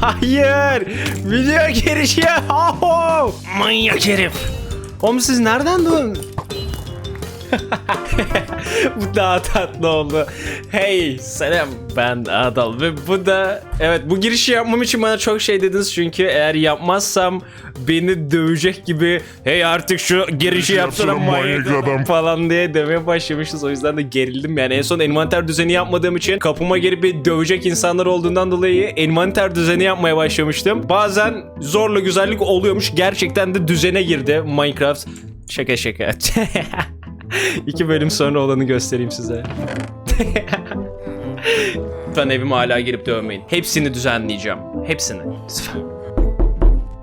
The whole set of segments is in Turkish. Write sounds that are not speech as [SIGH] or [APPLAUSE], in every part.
Hayır. Video girişi. [LAUGHS] Manyak herif. Oğlum siz nereden doğdun? [LAUGHS] bu daha tatlı oldu. Hey selam ben Adal ve bu da evet bu girişi yapmam için bana çok şey dediniz çünkü eğer yapmazsam beni dövecek gibi hey artık şu girişi yapsana manyak adam." falan diye demeye başlamışız o yüzden de gerildim yani en son envanter düzeni yapmadığım için kapıma gelip bir dövecek insanlar olduğundan dolayı envanter düzeni yapmaya başlamıştım. Bazen zorla güzellik oluyormuş gerçekten de düzene girdi Minecraft. Şaka şaka. [LAUGHS] [LAUGHS] İki bölüm sonra olanı göstereyim size. [LAUGHS] Lütfen evime hala girip dövmeyin. Hepsini düzenleyeceğim. Hepsini. Lütfen.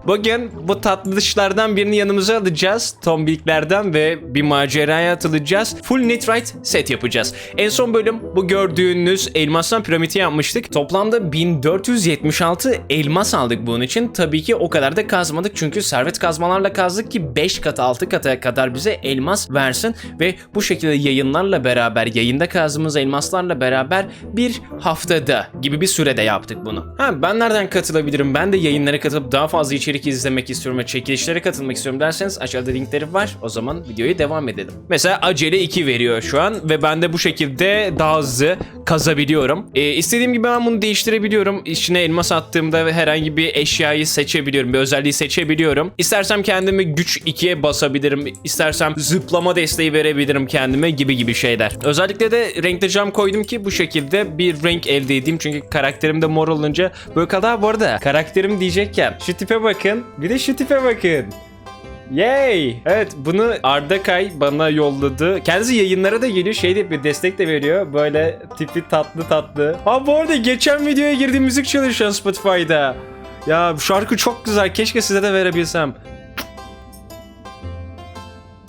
Bugün bu tatlı dışlardan birini yanımıza alacağız. Tombiklerden ve bir maceraya atılacağız. Full Nitrite set yapacağız. En son bölüm bu gördüğünüz elmastan piramidi yapmıştık. Toplamda 1476 elmas aldık bunun için. Tabii ki o kadar da kazmadık. Çünkü servet kazmalarla kazdık ki 5 kat 6 kata kadar bize elmas versin. Ve bu şekilde yayınlarla beraber, yayında kazdığımız elmaslarla beraber bir haftada gibi bir sürede yaptık bunu. Ha ben nereden katılabilirim? Ben de yayınlara katılıp daha fazla içerik izlemek istiyorum ve çekilişlere katılmak istiyorum derseniz aşağıda linkleri var. O zaman videoyu devam edelim. Mesela acele 2 veriyor şu an ve ben de bu şekilde daha hızlı kazabiliyorum. Ee, istediğim gibi ben bunu değiştirebiliyorum. İçine elmas attığımda herhangi bir eşyayı seçebiliyorum. Bir özelliği seçebiliyorum. İstersem kendimi güç 2'ye basabilirim. İstersem zıplama desteği verebilirim kendime gibi gibi şeyler. Özellikle de renkli cam koydum ki bu şekilde bir renk elde edeyim. Çünkü karakterim de mor olunca böyle kadar bu arada karakterim diyecekken şu tipe bakın. Bir de şu tipe bakın. Yay! Evet bunu Arda Kay bana yolladı. Kendisi yayınlara da geliyor. Şey de bir destek de veriyor. Böyle tipi tatlı tatlı. Ha bu arada geçen videoya girdiğim müzik çalıyor şu an Spotify'da. Ya şarkı çok güzel. Keşke size de verebilsem.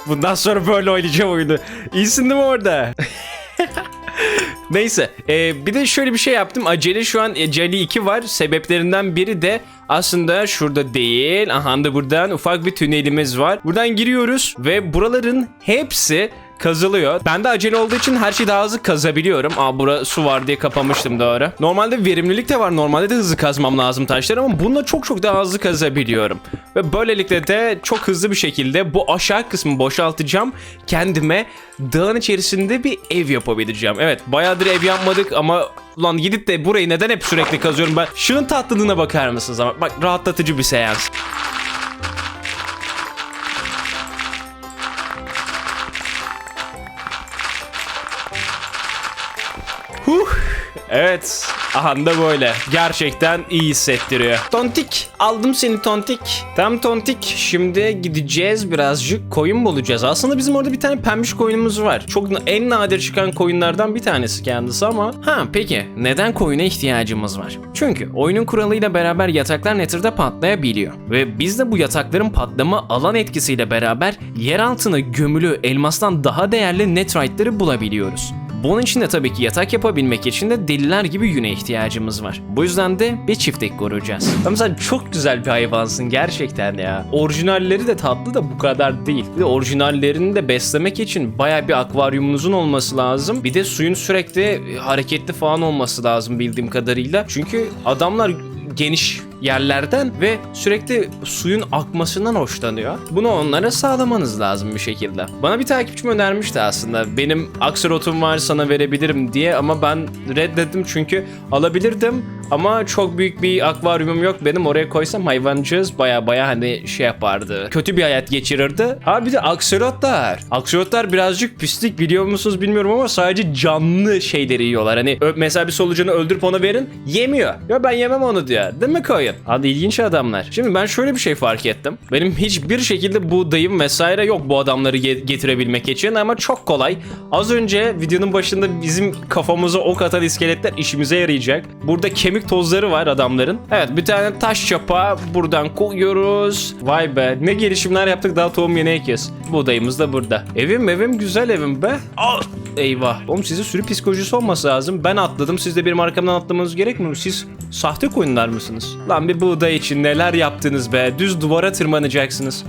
Bundan sonra böyle oynayacağım oyunu. İyisin değil mi orada? [LAUGHS] Neyse. e, bir de şöyle bir şey yaptım. Acele şu an Acele 2 var. Sebeplerinden biri de aslında şurada değil. Aha da buradan ufak bir tünelimiz var. Buradan giriyoruz ve buraların hepsi kazılıyor. Ben de acele olduğu için her şeyi daha hızlı kazabiliyorum. Aa bura su var diye kapamıştım doğru. Normalde verimlilik de var. Normalde de hızlı kazmam lazım taşları ama bununla çok çok daha hızlı kazabiliyorum. Ve böylelikle de çok hızlı bir şekilde bu aşağı kısmı boşaltacağım. Kendime dağın içerisinde bir ev yapabileceğim. Evet bayağıdır ev yapmadık ama Ulan gidip de burayı neden hep sürekli kazıyorum ben? Şunun tatlılığına bakar mısınız ama? Bak rahatlatıcı bir seans. Evet. Aha da böyle. Gerçekten iyi hissettiriyor. Tontik. Aldım seni tontik. Tam tontik. Şimdi gideceğiz birazcık koyun bulacağız. Aslında bizim orada bir tane pembiş koyunumuz var. Çok en nadir çıkan koyunlardan bir tanesi kendisi ama. Ha peki neden koyuna ihtiyacımız var? Çünkü oyunun kuralıyla beraber yataklar Nether'da patlayabiliyor. Ve biz de bu yatakların patlama alan etkisiyle beraber yer altına gömülü elmastan daha değerli Netherite'ları bulabiliyoruz. Bunun için de tabii ki yatak yapabilmek için de deliler gibi yüne ihtiyacımız var. Bu yüzden de bir çiftlik kuracağız. Ama sen çok güzel bir hayvansın gerçekten ya. Orijinalleri de tatlı da bu kadar değil. Bir orijinallerini de beslemek için baya bir akvaryumunuzun olması lazım. Bir de suyun sürekli hareketli falan olması lazım bildiğim kadarıyla. Çünkü adamlar geniş yerlerden ve sürekli suyun akmasından hoşlanıyor. Bunu onlara sağlamanız lazım bir şekilde. Bana bir takipçim önermişti aslında. Benim akserotum var sana verebilirim diye ama ben reddettim çünkü alabilirdim ama çok büyük bir akvaryumum yok benim oraya koysam hayvancağız baya baya hani şey yapardı. Kötü bir hayat geçirirdi. Ha bir de aksolotlar. Aksolotlar birazcık pislik biliyor musunuz bilmiyorum ama sadece canlı şeyleri yiyorlar. Hani mesela bir solucanı öldürüp ona verin yemiyor. Ya ben yemem onu diyor. Değil mi koyun? Hadi ilginç adamlar. Şimdi ben şöyle bir şey fark ettim. Benim hiçbir şekilde buğdayım vesaire yok bu adamları ge- getirebilmek için ama çok kolay. Az önce videonun başında bizim kafamıza ok atan iskeletler işimize yarayacak. Burada kemik tozları var adamların. Evet bir tane taş çapa buradan koyuyoruz. Vay be ne gelişimler yaptık daha tohum yeni ekiyoruz. Buğdayımız da burada. Evim evim güzel evim be. Al. Eyvah. Oğlum size sürü psikolojisi olması lazım. Ben atladım. Siz de benim arkamdan atlamanız gerekmiyor mu? Siz sahte koyunlar mısınız? Lan bir buğday için neler yaptınız be. Düz duvara tırmanacaksınız.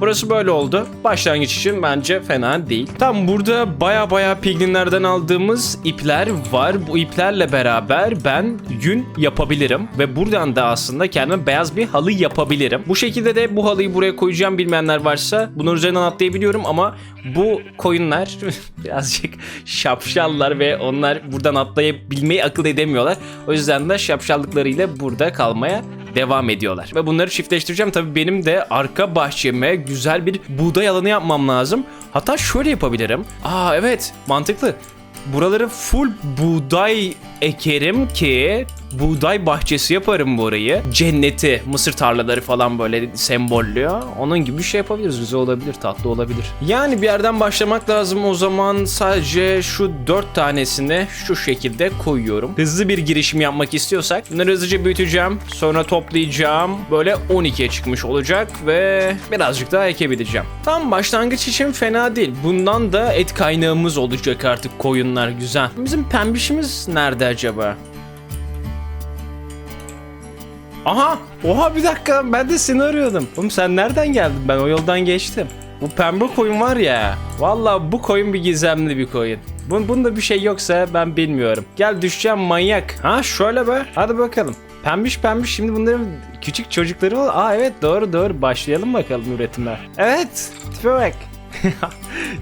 Burası böyle oldu. Başlangıç için bence fena değil. Tam burada baya baya piglinlerden aldığımız ipler var. Bu iplerle beraber ben yün yapabilirim. Ve buradan da aslında kendime beyaz bir halı yapabilirim. Bu şekilde de bu halıyı buraya koyacağım bilmeyenler varsa bunun üzerinden atlayabiliyorum ama bu koyunlar [LAUGHS] birazcık şapşallar ve onlar buradan atlayabilmeyi akıl edemiyorlar. O yüzden de şapşallıklarıyla burada kalmaya devam ediyorlar. Ve bunları çiftleştireceğim. Tabii benim de arka bahçeme güzel bir buğday alanı yapmam lazım. Hatta şöyle yapabilirim. Aa evet mantıklı. Buraları full buğday ekerim ki buğday bahçesi yaparım burayı. Cenneti, mısır tarlaları falan böyle sembollüyor. Onun gibi bir şey yapabiliriz. Güzel olabilir, tatlı olabilir. Yani bir yerden başlamak lazım. O zaman sadece şu dört tanesini şu şekilde koyuyorum. Hızlı bir girişim yapmak istiyorsak bunları hızlıca büyüteceğim. Sonra toplayacağım. Böyle 12'ye çıkmış olacak ve birazcık daha ekebileceğim. Tam başlangıç için fena değil. Bundan da et kaynağımız olacak artık koyunlar güzel. Bizim pembişimiz nerede acaba? Aha! Oha bir dakika ben de seni arıyordum. Oğlum sen nereden geldin? Ben o yoldan geçtim. Bu pembe koyun var ya. Valla bu koyun bir gizemli bir koyun. Bun, bunda bir şey yoksa ben bilmiyorum. Gel düşeceğim manyak. Ha şöyle be. Hadi bakalım. Pembiş pembiş şimdi bunların küçük çocukları var. Aa evet doğru doğru başlayalım bakalım üretime. Evet tipe bak. [LAUGHS]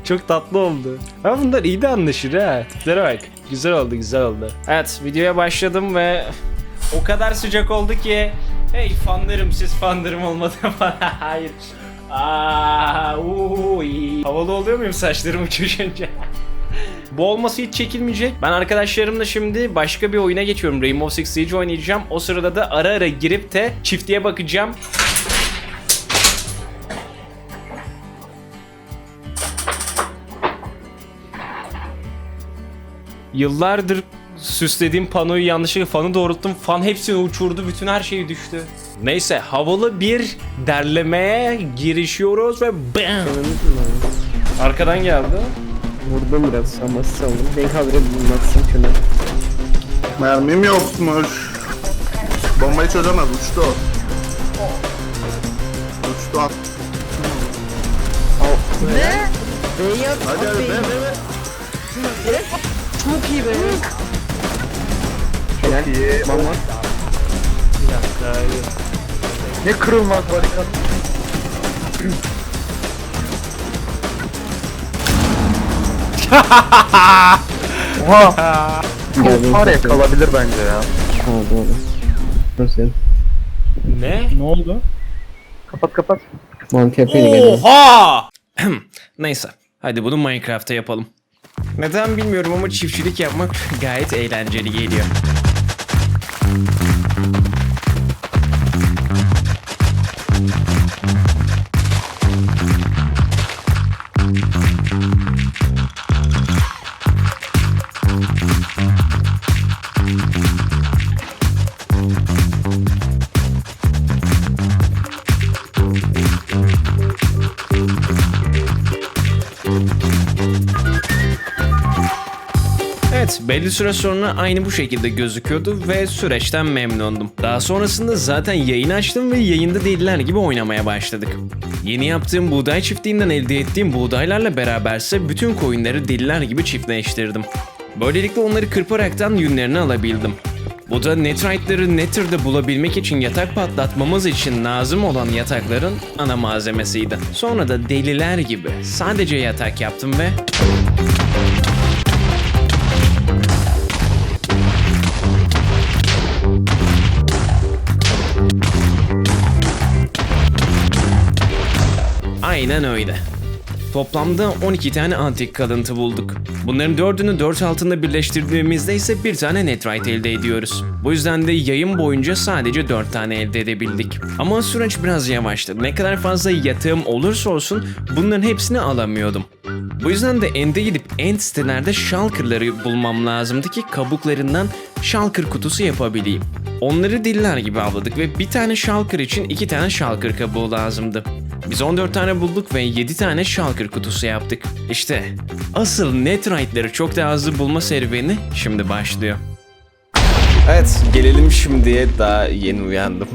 Çok tatlı oldu. Ha bunlar iyi de anlaşır ha. Tiplere bak. Güzel oldu güzel oldu. Evet videoya başladım ve o kadar sıcak oldu ki hey fanlarım siz fanlarım olmadı [LAUGHS] falan. Hayır. Aa, uy. Havalı oluyor muyum saçlarım uçuşunca? [LAUGHS] Bu olması hiç çekilmeyecek. Ben arkadaşlarımla şimdi başka bir oyuna geçiyorum. Rainbow Six Siege oynayacağım. O sırada da ara ara girip de çiftliğe bakacağım. Yıllardır süslediğim panoyu yanlışlıkla fanı doğrulttum. Fan hepsini uçurdu. Bütün her şeyi düştü. Neyse havalı bir derlemeye girişiyoruz ve BAM! Arkadan geldi. Vurdum biraz ama savundum. Ben kaldırayım bulmazsın şunu. Mermim yokmuş. Bombayı çözemez uçtu. o. Uçtu at. Ne? Beyaz. Hadi hadi be be be. Çok iyi be. Helal. İyi. Mama. Ne kırılmaz barikat. Oha. Var ya kalabilir bence ya. Ha doğru. Nasıl? Ne? Ne oldu? Kapat kapat. Oha! [CLEARS THROAT] Neyse. Hadi bunu Minecraft'ta yapalım. Neden bilmiyorum ama çiftçilik yapmak gayet eğlenceli geliyor. Evet, belli süre sonra aynı bu şekilde gözüküyordu ve süreçten memnundum. Daha sonrasında zaten yayın açtım ve yayında deliler gibi oynamaya başladık. Yeni yaptığım buğday çiftliğinden elde ettiğim buğdaylarla beraberse bütün koyunları deliler gibi çiftleştirdim. Böylelikle onları kırparaktan yünlerini alabildim. Bu da Netrite'ları Nether'da bulabilmek için yatak patlatmamız için lazım olan yatakların ana malzemesiydi. Sonra da deliler gibi sadece yatak yaptım ve Aynen öyle. Toplamda 12 tane antik kalıntı bulduk. Bunların dördünü 4 altında birleştirdiğimizde ise bir tane netrite elde ediyoruz. Bu yüzden de yayın boyunca sadece 4 tane elde edebildik. Ama süreç biraz yavaştı. Ne kadar fazla yatağım olursa olsun bunların hepsini alamıyordum. Bu yüzden de ende gidip end sitelerde shulker'ları bulmam lazımdı ki kabuklarından shulker kutusu yapabileyim. Onları diller gibi avladık ve bir tane shulker için iki tane shulker kabuğu lazımdı. Biz 14 tane bulduk ve 7 tane shulker kutusu yaptık. İşte asıl netrite'leri çok daha hızlı bulma serüveni şimdi başlıyor. Evet gelelim şimdiye daha yeni uyandım.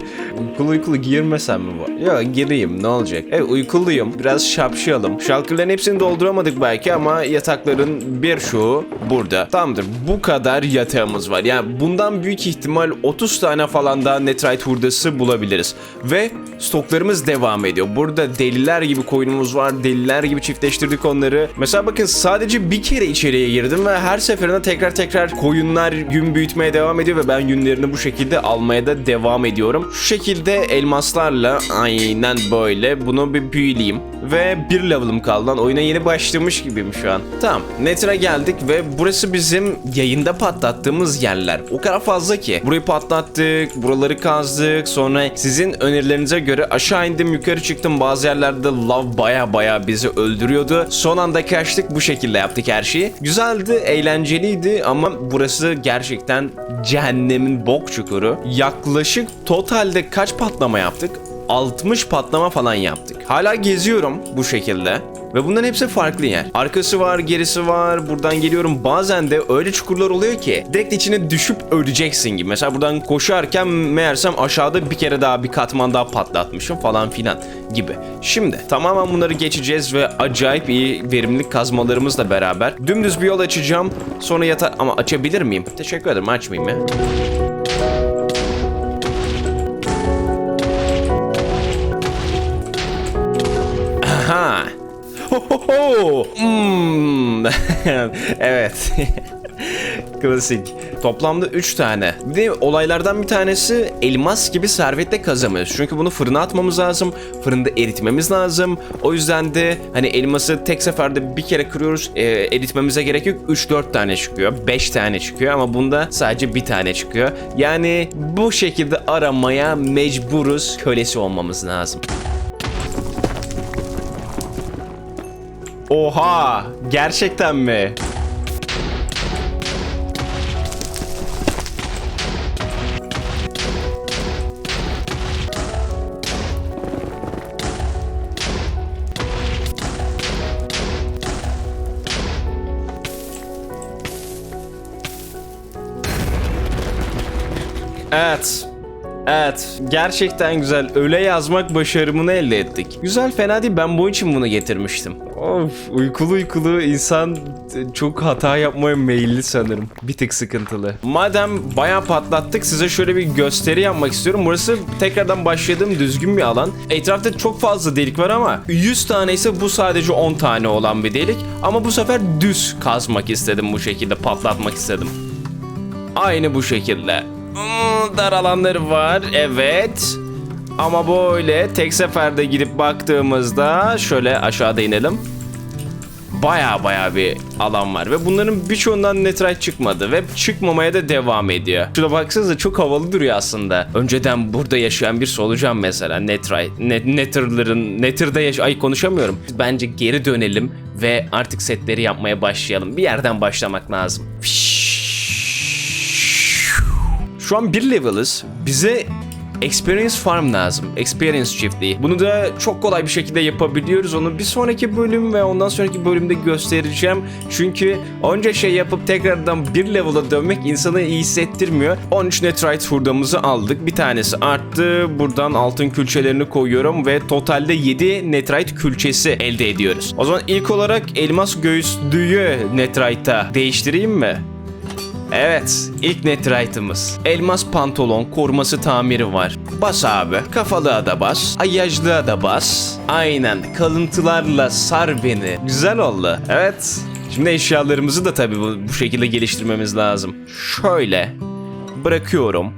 [LAUGHS] uykulu uykulu girmesem mi bu? Yok gireyim ne olacak? Evet uykuluyum biraz şapşıyalım. Şalkırların hepsini dolduramadık belki ama yatakların bir çoğu burada. Tamamdır bu kadar yatağımız var. Yani bundan büyük ihtimal 30 tane falan daha netrite hurdası bulabiliriz. Ve stoklarımız devam ediyor. Burada deliler gibi koyunumuz var. Deliler gibi çiftleştirdik onları. Mesela bakın sadece bir kere içeriye girdim ve her seferinde tekrar tekrar koyunlar gün büyütmeye devam ediyor ve ben günlerini bu şekilde almaya da devam ediyorum. Şu şekilde elmaslarla aynen böyle bunu bir büyüleyeyim. Ve bir level'ım kaldı lan. Oyuna yeni başlamış gibiyim şu an. Tamam. Nether'a geldik ve burası bizim yayında patlattığımız yerler. O kadar fazla ki. Burayı patlattık, buraları kazdık. Sonra sizin önerilerinize göre aşağı indim, yukarı çıktım. Bazı yerlerde lav baya baya bizi öldürüyordu. Son anda kaçtık. Bu şekilde yaptık her şeyi. Güzeldi, eğlenceliydi ama burası gerçekten cehennemin bok çukuru. Yaklaşık totalde kaç patlama yaptık? 60 patlama falan yaptık. Hala geziyorum bu şekilde. Ve bunların hepsi farklı yer. Arkası var, gerisi var. Buradan geliyorum. Bazen de öyle çukurlar oluyor ki direkt içine düşüp öleceksin gibi. Mesela buradan koşarken meğersem aşağıda bir kere daha bir katman daha patlatmışım falan filan gibi. Şimdi tamamen bunları geçeceğiz ve acayip iyi verimlilik kazmalarımızla beraber dümdüz bir yol açacağım. Sonra yata ama açabilir miyim? Teşekkür ederim açmayayım ya. Hmm. [LAUGHS] evet. [LAUGHS] Klasik. Toplamda 3 tane. Bir de olaylardan bir tanesi elmas gibi servette kazamıyoruz. Çünkü bunu fırına atmamız lazım. Fırında eritmemiz lazım. O yüzden de hani elması tek seferde bir kere kırıyoruz. E, eritmemize gerek yok. 3-4 tane çıkıyor. 5 tane çıkıyor ama bunda sadece bir tane çıkıyor. Yani bu şekilde aramaya mecburuz. Kölesi olmamız lazım. Oha! Gerçekten mi? Evet. Evet, gerçekten güzel. Öyle yazmak başarımını elde ettik. Güzel, fena değil. Ben bu için bunu getirmiştim. Of, uykulu uykulu insan çok hata yapmaya meyilli sanırım. Bir tık sıkıntılı. Madem bayağı patlattık, size şöyle bir gösteri yapmak istiyorum. Burası tekrardan başladığım düzgün bir alan. Etrafta çok fazla delik var ama 100 tane ise bu sadece 10 tane olan bir delik. Ama bu sefer düz kazmak istedim bu şekilde, patlatmak istedim. Aynı bu şekilde. Hmm, dar alanları var. Evet. Ama böyle tek seferde gidip baktığımızda şöyle aşağıda inelim. Baya baya bir alan var ve bunların birçoğundan netrite çıkmadı ve çıkmamaya da devam ediyor. Şuna baksanıza çok havalı duruyor aslında. Önceden burada yaşayan bir solucan mesela netrite, net, nether'ların, nether'da yaş... Ay konuşamıyorum. Bence geri dönelim ve artık setleri yapmaya başlayalım. Bir yerden başlamak lazım. Şu an bir level'ız. Bize Experience Farm lazım. Experience çiftliği. Bunu da çok kolay bir şekilde yapabiliyoruz. Onu bir sonraki bölüm ve ondan sonraki bölümde göstereceğim. Çünkü onca şey yapıp tekrardan bir level'a dönmek insanı iyi hissettirmiyor. 13 netrite hurdamızı aldık. Bir tanesi arttı. Buradan altın külçelerini koyuyorum ve totalde 7 netrite külçesi elde ediyoruz. O zaman ilk olarak elmas göğüslüğü netrite'a değiştireyim mi? Evet, ilk netrite'ımız. Elmas pantolon koruması tamiri var. Bas abi. Kafalığa da bas. Ayajlığa da bas. Aynen. Kalıntılarla sar beni. Güzel oldu. Evet. Şimdi eşyalarımızı da tabii bu, bu şekilde geliştirmemiz lazım. Şöyle. Bırakıyorum.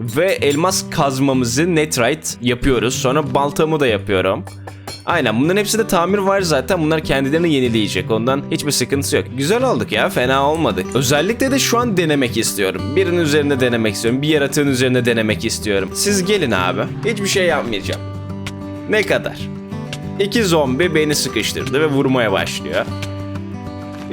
Ve elmas kazmamızı netrite yapıyoruz. Sonra baltamı da yapıyorum. Aynen bunların hepsinde tamir var zaten bunlar kendilerini yenileyecek ondan hiçbir sıkıntısı yok. Güzel olduk ya fena olmadık. Özellikle de şu an denemek istiyorum. Birinin üzerinde denemek istiyorum. Bir yaratığın üzerinde denemek istiyorum. Siz gelin abi. Hiçbir şey yapmayacağım. Ne kadar? İki zombi beni sıkıştırdı ve vurmaya başlıyor.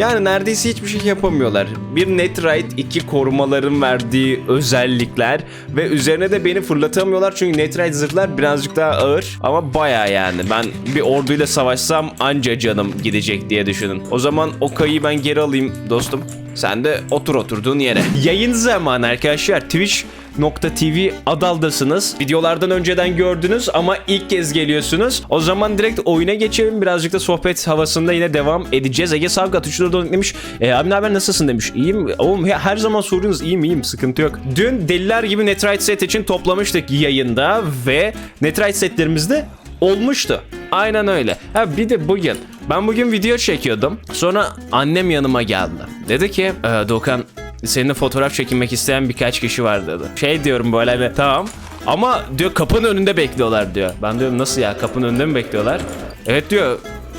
Yani neredeyse hiçbir şey yapamıyorlar. Bir Netrite, iki korumaların verdiği özellikler ve üzerine de beni fırlatamıyorlar çünkü Netrite zırhlar birazcık daha ağır ama baya yani ben bir orduyla savaşsam anca canım gidecek diye düşünün. O zaman o kayıyı ben geri alayım dostum. Sen de otur oturduğun yere. Yayın zamanı arkadaşlar. Twitch .tv adaldasınız. Videolardan önceden gördünüz ama ilk kez geliyorsunuz. O zaman direkt oyuna geçelim. Birazcık da sohbet havasında yine devam edeceğiz. Ege Savgat 3 lira demiş. E, abi ne haber nasılsın demiş. İyiyim. Oğlum her zaman soruyorsunuz. İyiyim iyiyim sıkıntı yok. Dün deliler gibi Netrite set için toplamıştık yayında ve Netrite setlerimizde olmuştu. Aynen öyle. Ha bir de bugün ben bugün video çekiyordum. Sonra annem yanıma geldi. Dedi ki e, Doğukan seninle fotoğraf çekinmek isteyen birkaç kişi var dedi. Şey diyorum böyle hani tamam ama diyor kapının önünde bekliyorlar diyor. Ben diyorum nasıl ya kapının önünde mi bekliyorlar? Evet diyor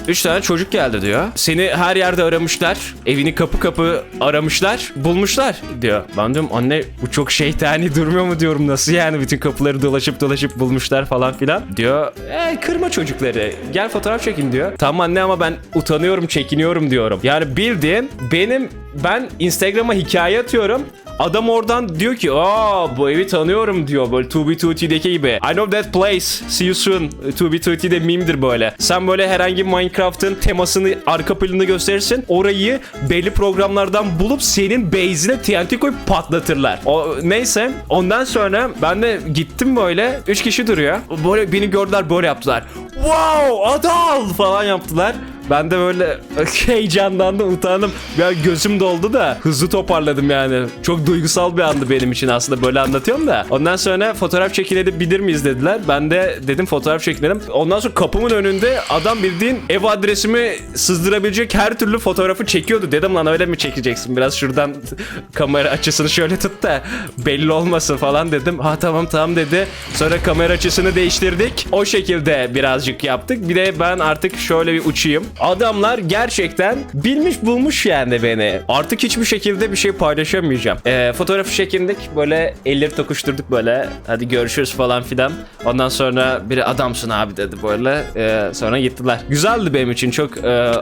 Üç tane çocuk geldi diyor. Seni her yerde aramışlar. Evini kapı kapı aramışlar. Bulmuşlar diyor. Ben diyorum anne bu çok şeytani durmuyor mu diyorum. Nasıl yani bütün kapıları dolaşıp dolaşıp bulmuşlar falan filan. Diyor e, kırma çocukları. Gel fotoğraf çekin diyor. Tamam anne ama ben utanıyorum çekiniyorum diyorum. Yani bildiğin benim ben Instagram'a hikaye atıyorum. Adam oradan diyor ki aa bu evi tanıyorum diyor böyle 2B2T'deki gibi. I know that place. See you soon. 2B2T'de meme'dir böyle. Sen böyle herhangi Minecraft'ın temasını arka planını gösterirsin. Orayı belli programlardan bulup senin base'ine TNT koyup patlatırlar. O neyse ondan sonra ben de gittim böyle. Üç kişi duruyor. Böyle beni gördüler böyle yaptılar. Wow adal falan yaptılar. Ben de böyle [LAUGHS] heyecanlandım, utandım. Ya gözüm doldu da hızlı toparladım yani. Çok duygusal bir andı benim için aslında böyle anlatıyorum da. Ondan sonra fotoğraf çekilebilir miyiz dediler. Ben de dedim fotoğraf çekinelim. Ondan sonra kapımın önünde adam bildiğin ev adresimi sızdırabilecek her türlü fotoğrafı çekiyordu. Dedim lan öyle mi çekeceksin? Biraz şuradan [LAUGHS] kamera açısını şöyle tut da belli olmasın falan dedim. Ha tamam tamam dedi. Sonra kamera açısını değiştirdik. O şekilde birazcık yaptık. Bir de ben artık şöyle bir uçayım. Adamlar gerçekten bilmiş bulmuş yani beni. Artık hiçbir şekilde bir şey paylaşamayacağım. Ee, fotoğrafı çekindik. Böyle elleri tokuşturduk böyle. Hadi görüşürüz falan filan. Ondan sonra biri adamsın abi dedi böyle. Ee, sonra gittiler. Güzeldi benim için. Çok e,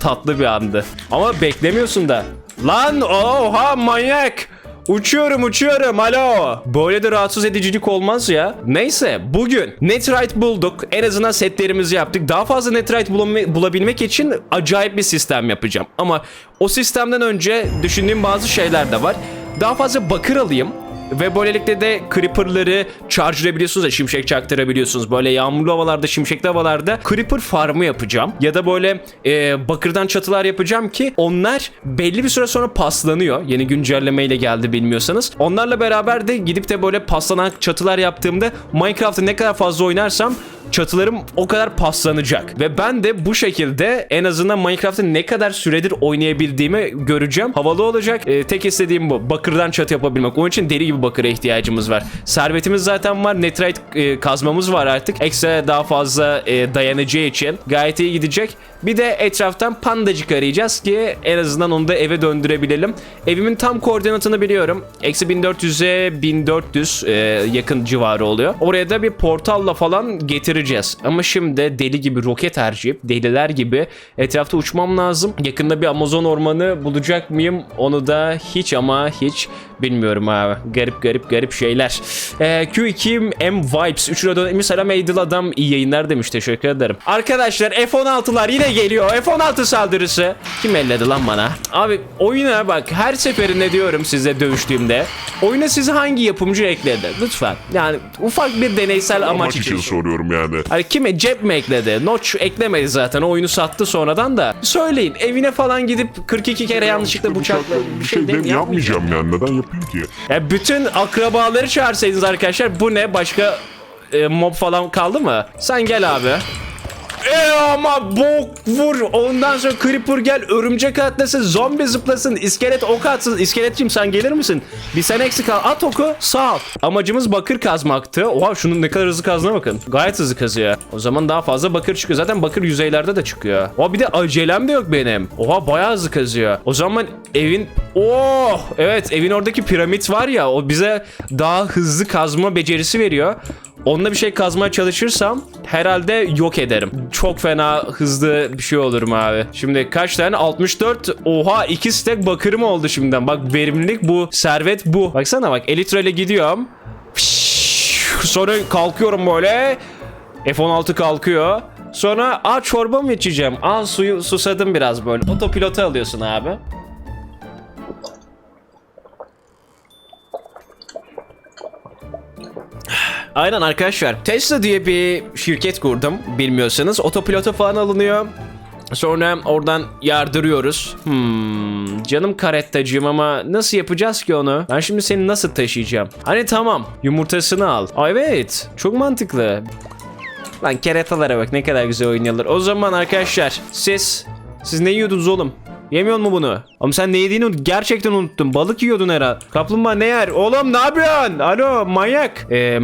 tatlı bir andı. Ama beklemiyorsun da. Lan oha manyak. Uçuyorum uçuyorum alo. Böyle de rahatsız edicilik olmaz ya. Neyse bugün Netrite bulduk. En azından setlerimizi yaptık. Daha fazla Netrite bulabilmek için acayip bir sistem yapacağım. Ama o sistemden önce düşündüğüm bazı şeyler de var. Daha fazla bakır alayım. Ve böylelikle de Creeper'ları charge'layabiliyorsunuz ya şimşek çaktırabiliyorsunuz. Böyle yağmurlu havalarda, şimşekli havalarda Creeper farmı yapacağım. Ya da böyle e, bakırdan çatılar yapacağım ki onlar belli bir süre sonra paslanıyor. Yeni güncellemeyle geldi bilmiyorsanız. Onlarla beraber de gidip de böyle paslanan çatılar yaptığımda Minecraft'ı ne kadar fazla oynarsam çatılarım o kadar paslanacak. Ve ben de bu şekilde en azından Minecraft'ı ne kadar süredir oynayabildiğimi göreceğim. Havalı olacak. Ee, tek istediğim bu. Bakırdan çatı yapabilmek. Onun için deri gibi bakıra ihtiyacımız var. Servetimiz zaten var. Netrite e, kazmamız var artık. Ekstra daha fazla e, dayanacağı için gayet iyi gidecek. Bir de etraftan pandacık arayacağız ki en azından onu da eve döndürebilelim. Evimin tam koordinatını biliyorum. Eksi 1400'e 1400 e, yakın civarı oluyor. Oraya da bir portalla falan getireceğiz. Ama şimdi deli gibi roket harcayıp deliler gibi etrafta uçmam lazım. Yakında bir Amazon ormanı bulacak mıyım? Onu da hiç ama hiç bilmiyorum abi. Garip garip garip şeyler. E, Q2 M Vibes 3 lira dönemi selam Eydil adam iyi yayınlar demiş teşekkür ederim. Arkadaşlar F-16'lar yine geliyor. F-16 saldırısı. Kim elledi lan bana? Abi oyuna bak her seferinde diyorum size dövüştüğümde. Oyuna sizi hangi yapımcı ekledi? Lütfen. Yani ufak bir deneysel amaç, Amaç için. için soruyorum yani. Hani kime cep mi ekledi? Notch eklemedi zaten. O oyunu sattı sonradan da. Söyleyin evine falan gidip 42 kere yanlışlıkla bıçakla bir şey ben yapmayacağım yani. Neden yapayım ki? Ya bütün akrabaları çağırsaydınız arkadaşlar bu ne? Başka e, mob falan kaldı mı? Sen gel abi. E ama bok vur. Ondan sonra creeper gel, örümcek atlasın, zombi zıplasın, iskelet ok atsın. İskeletçim sen gelir misin? Bir sen eksik kal. At oku sağ ol. Amacımız bakır kazmaktı. Oha şunun ne kadar hızlı kazdığına bakın. Gayet hızlı kazıyor. O zaman daha fazla bakır çıkıyor. Zaten bakır yüzeylerde de çıkıyor. Oha bir de acelem de yok benim. Oha bayağı hızlı kazıyor. O zaman evin... Oh! Evet evin oradaki piramit var ya o bize daha hızlı kazma becerisi veriyor. Onunla bir şey kazmaya çalışırsam herhalde yok ederim. Çok fena hızlı bir şey olurum abi. Şimdi kaç tane? 64. Oha 2 stack bakırım oldu şimdiden. Bak verimlilik bu. Servet bu. Baksana bak elitre ile gidiyorum. Sonra kalkıyorum böyle. F-16 kalkıyor. Sonra aa çorba mı içeceğim? Aa suyu susadım biraz böyle. Otopilota alıyorsun abi. Aynen arkadaşlar. Tesla diye bir şirket kurdum. Bilmiyorsanız otopilota falan alınıyor. Sonra oradan yardırıyoruz. Hmm, canım karettacığım ama nasıl yapacağız ki onu? Ben şimdi seni nasıl taşıyacağım? Hani tamam yumurtasını al. Aa, evet çok mantıklı. Lan keretalara bak ne kadar güzel oynuyorlar. O zaman arkadaşlar siz siz ne yiyordunuz oğlum? Yemiyor mu bunu? Oğlum sen ne yediğini gerçekten unuttun. Balık yiyordun herhalde. Kaplumbağa ne yer? Oğlum ne yapıyorsun? Alo manyak. Eee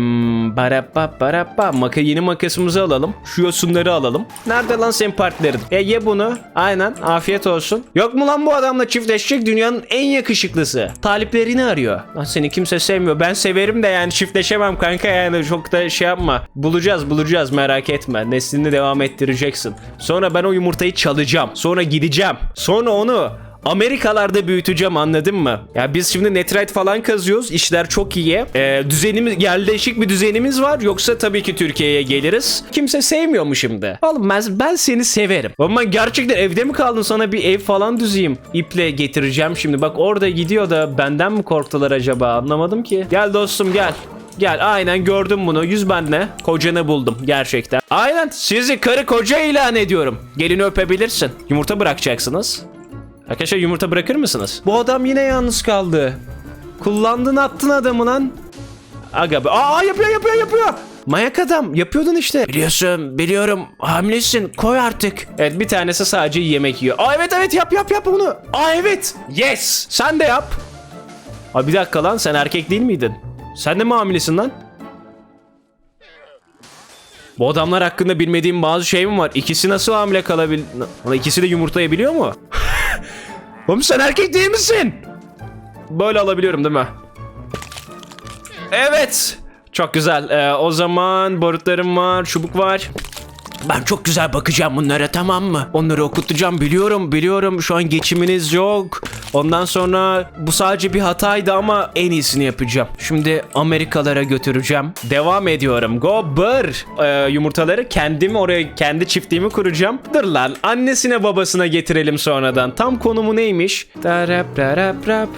barappa barappa. Maka yeni makasımızı alalım. Şu yosunları alalım. Nerede lan senin partnerin? E ye bunu. Aynen. Afiyet olsun. Yok mu lan bu adamla çiftleşecek dünyanın en yakışıklısı? Taliplerini arıyor. Lan seni kimse sevmiyor. Ben severim de yani çiftleşemem kanka yani çok da şey yapma. Bulacağız bulacağız merak etme. Neslini devam ettireceksin. Sonra ben o yumurtayı çalacağım. Sonra gideceğim. Sonra onu Amerikalarda büyüteceğim anladın mı? Ya biz şimdi netrite falan kazıyoruz. İşler çok iyi. Ee, düzenimiz yerleşik bir düzenimiz var. Yoksa tabii ki Türkiye'ye geliriz. Kimse sevmiyor mu şimdi? Oğlum ben, ben seni severim. Ama gerçekten evde mi kaldın sana bir ev falan düzeyim. İple getireceğim şimdi. Bak orada gidiyor da benden mi korktular acaba anlamadım ki. Gel dostum gel. Gel aynen gördüm bunu. Yüz benle. Kocanı buldum gerçekten. Aynen sizi karı koca ilan ediyorum. Gelini öpebilirsin. Yumurta bırakacaksınız. Arkadaşlar yumurta bırakır mısınız? Bu adam yine yalnız kaldı. Kullandın attın adamı lan. Aga be. Aa yapıyor yapıyor yapıyor. Mayak adam yapıyordun işte. Biliyorsun biliyorum hamilesin koy artık. Evet bir tanesi sadece yemek yiyor. Aa evet evet yap yap yap onu. Aa evet. Yes. Sen de yap. Aa bir dakika lan sen erkek değil miydin? Sen de mi hamilesin lan? Bu adamlar hakkında bilmediğim bazı şey mi var? İkisi nasıl hamile kalabil... İkisi de yumurtlayabiliyor mu? Oğlum sen erkek değil misin? Böyle alabiliyorum değil mi? Evet. Çok güzel. Ee, o zaman barutlarım var, çubuk var. Ben çok güzel bakacağım bunlara tamam mı? Onları okutacağım biliyorum biliyorum şu an geçiminiz yok. Ondan sonra bu sadece bir hataydı ama en iyisini yapacağım. Şimdi Amerikalara götüreceğim. Devam ediyorum. Go bır. Ee, yumurtaları kendim oraya kendi çiftliğimi kuracağım. Dur lan annesine babasına getirelim sonradan. Tam konumu neymiş?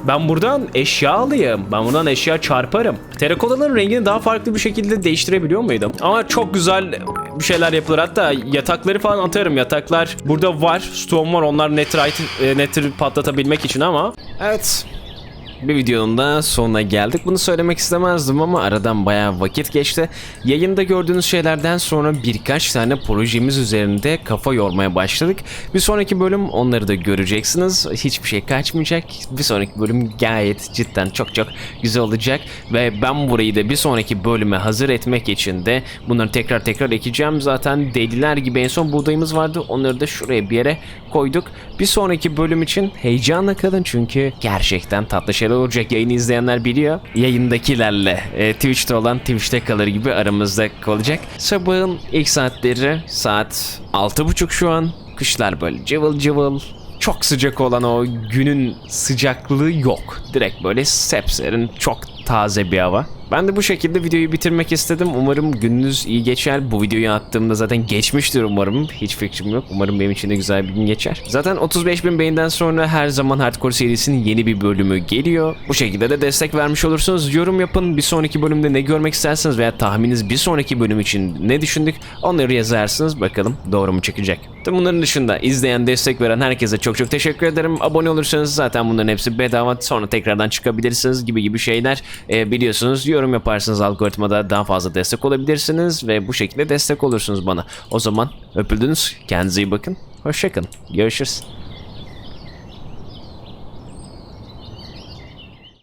Ben buradan eşya alayım. Ben buradan eşya çarparım. Terakotaların rengini daha farklı bir şekilde değiştirebiliyor muydum? Ama çok güzel bir şeyler yapılır. Hatta yatakları falan atarım. Yataklar burada var. Stone var. Onlar netrite, e, netri patlatabilmek için ama. Evet. Bir videonun da sonuna geldik. Bunu söylemek istemezdim ama aradan bayağı vakit geçti. Yayında gördüğünüz şeylerden sonra birkaç tane projemiz üzerinde kafa yormaya başladık. Bir sonraki bölüm onları da göreceksiniz. Hiçbir şey kaçmayacak. Bir sonraki bölüm gayet cidden çok çok güzel olacak. Ve ben burayı da bir sonraki bölüme hazır etmek için de bunları tekrar tekrar ekeceğim. Zaten deliler gibi en son buğdayımız vardı. Onları da şuraya bir yere koyduk. Bir sonraki bölüm için heyecanla kalın çünkü gerçekten tatlı şeyler olacak. Yayını izleyenler biliyor. Yayındakilerle e, Twitch'te olan Twitch'te kalır gibi aramızda kalacak. Sabahın ilk saatleri saat 6.30 şu an. Kışlar böyle cıvıl cıvıl. Çok sıcak olan o günün sıcaklığı yok. Direkt böyle sepserin çok taze bir hava. Ben de bu şekilde videoyu bitirmek istedim. Umarım gününüz iyi geçer. Bu videoyu attığımda zaten geçmiştir umarım. Hiç fikrim yok. Umarım benim için de güzel bir gün geçer. Zaten 35 bin beğeniden sonra her zaman Hardcore serisinin yeni bir bölümü geliyor. Bu şekilde de destek vermiş olursunuz. Yorum yapın. Bir sonraki bölümde ne görmek isterseniz veya tahmininiz bir sonraki bölüm için ne düşündük onları yazarsınız. Bakalım doğru mu çıkacak. Tabi bunların dışında izleyen, destek veren herkese çok çok teşekkür ederim. Abone olursanız zaten bunların hepsi bedava. Sonra tekrardan çıkabilirsiniz gibi gibi şeyler. Ee, biliyorsunuz yorum yaparsınız algoritmada daha fazla destek olabilirsiniz ve bu şekilde destek olursunuz bana. O zaman öpüldünüz. Kendinize iyi bakın. Hoşçakalın. Görüşürüz.